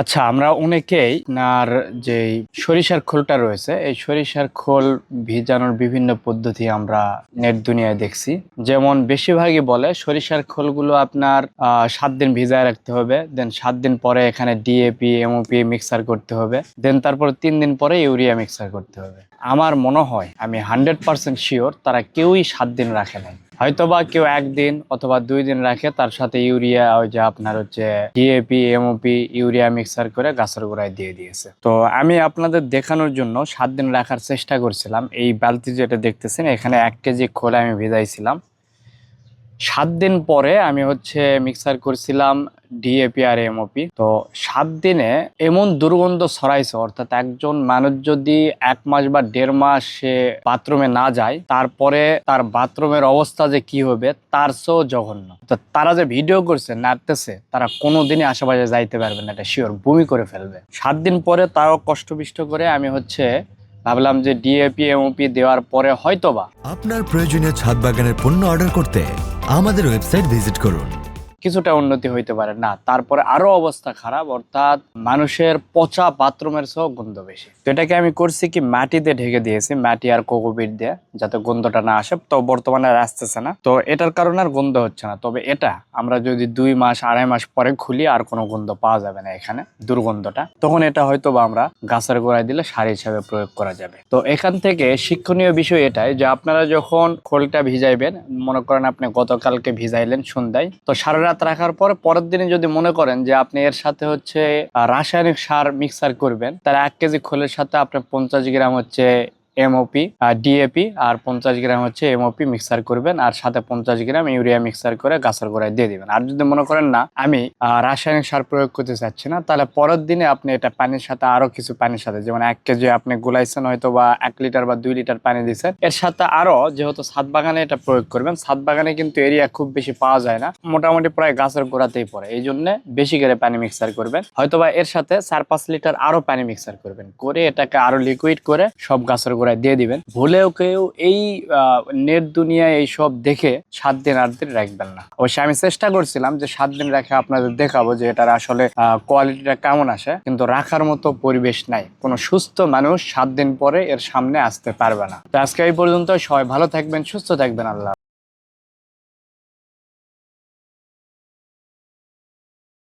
আচ্ছা আমরা অনেকেই আপনার যে সরিষার খোলটা রয়েছে, এই সরিষার খোল ভিজানোর বিভিন্ন পদ্ধতি আমরা নেট দুনিয়ায় দেখছি। যেমন বেশিরভাগই বলে, সরিষার খোলগুলো আপনার সাত দিন ভিজায় রাখতে হবে, দেন সাত দিন পরে এখানে ডিএপি এমওপি মিক্সার করতে হবে, দেন তারপর তিন দিন পরে ইউরিয়া মিক্সার করতে হবে। আমার মনে হয়, আমি হান্ড্রেড পার্সেন্ট শিওর তারা কেউই সাত দিন রাখে নাই। হয়তোবা কেউ একদিন অথবা দুই দিন রাখে, তার সাথে ইউরিয়া ওই যে আপনার হচ্ছে ডিএপি এমওপি ইউরিয়া মিক্সার করে গাছের গোড়ায় দিয়ে দিয়েছে। তো আমি আপনাদের দেখানোর জন্য সাত দিন রাখার চেষ্টা করছিলাম। এই বালতি যেটা দেখতেছেন, এখানে এক কেজি খোলা আমি ভিজাইছিলাম। সাত দিন পরে আমি হচ্ছে মিক্সার করছিলাম ডিএপি আর এমওপি তো সাত দিনে এমন দুর্গন্ধ ছড়াইছে, অর্থাৎ একজন মানুষ যদি এক মাস বা দেড় মাস সে বাথরুমে না যায়, তারপরে তার বাথরুমের অবস্থা যে কি হবে, তার চেয়েও জঘন্য। তো তারা যে ভিডিও করছে, নাড়তেছে, তারা কোনোদিনই আশেপাশে যাইতে পারবে না, এটা শিওর বমি করে ফেলবে। সাত দিন পরে তাও কষ্টবিষ্ট করে আমি হচ্ছে ভাবলাম যে ডিএপি এমওপি দেওয়ার পরে হয়তোবা। আপনার প্রয়োজনীয় ছাদ বাগানের পণ্য অর্ডার করতে আমাদের ওয়েবসাইট ভিজিট করুন। কিছুটা উন্নতি হইতে পারে। না, তারপরে আরও অবস্থা খারাপ, অর্থাৎ মানুষের পচা বাথরুমের সহ গন্ধ বেশি। তো এটাকে আমি করছি কি, মাটিতে ঢেকে দিয়েছি, মাটি আর কোকোপিট দিয়ে, যাতে গন্ধটা না আসে। তো বর্তমানে আর আসতেছে না। তো এটার কারণে আর গন্ধ হচ্ছে না। তবে এটা আমরা যদি দুই মাস, আড়াই মাস পরে খুলি, আর কোনো গন্ধ পাওয়া যাবে না এখানে, দুর্গন্ধটা। তখন এটা হয়তো বা আমরা গাছের গোড়ায় দিলে সার হিসাবে প্রয়োগ করা যাবে। তো এখান থেকে শিক্ষণীয় বিষয় এটাই যে, আপনারা যখন খোলটা ভিজাইবেন, মনে করেন আপনি গতকালকে ভিজাইলেন সন্ধ্যায়, তো সারা রাখার পর পরের দিনে যদি মনে করেন যে আপনি এর সাথে হচ্ছে রাসায়নিক সার মিক্সার করবেন, তাহলে এক কেজি খোলের সাথে আপনার পঞ্চাশ গ্রাম হচ্ছে এমওপি ডিএপি আর পঞ্চাশ গ্রাম হচ্ছে এমওপি মিক্সার করবেন, আর সাথে পঞ্চাশ গ্রাম ইউরিয়া মিক্সার করে গাছের গোড়ায় দিয়ে দিবেন। আর যদি মনে করেন না, আমি রাসায়নিক সার প্রয়োগ করতে চাচ্ছি না, তাহলে পরের দিনে আপনি এটা পানির সাথে আরও কিছু পানির সাথে, যেমন এক কেজি আপনি গুলাইছেন হয়তো বা এক লিটার বা দুই লিটার পানি দিচ্ছেন এর সাথে আরও যেহেতু ছাদ বাগানে এটা প্রয়োগ করবেন, ছাদ বাগানে কিন্তু এরিয়া খুব বেশি পাওয়া যায় না, মোটামুটি প্রায় গাছের গোড়াতেই পড়ে, এই জন্য বেশি করে পানি মিক্সার করবেন। হয়তোবা এর সাথে চার পাঁচ লিটার আরও পানি মিক্সার করবেন, করে এটাকে আরও লিকুইড করে সব গাছের গোড়ায় দিয়ে দিবেন। ভুলেও কেউ এই নেট দুনিয়ায় এই সব দেখে সাত দিন আট দিন রাখবেন না। অবশ্যই আমি চেষ্টা করছিলাম যে সাত দিন রেখে আপনাদের দেখাবো যে এটার আসলে কোয়ালিটিটা কেমন আসে। কিন্তু রাখার মতো পরিবেশ নাই। কোনো সুস্থ মানুষ সাত দিন পরে এর সামনে আসতে পারবে না। তো আজকে এই পর্যন্ত সবাই ভালো থাকবেন, সুস্থ থাকবেন। আল্লাহ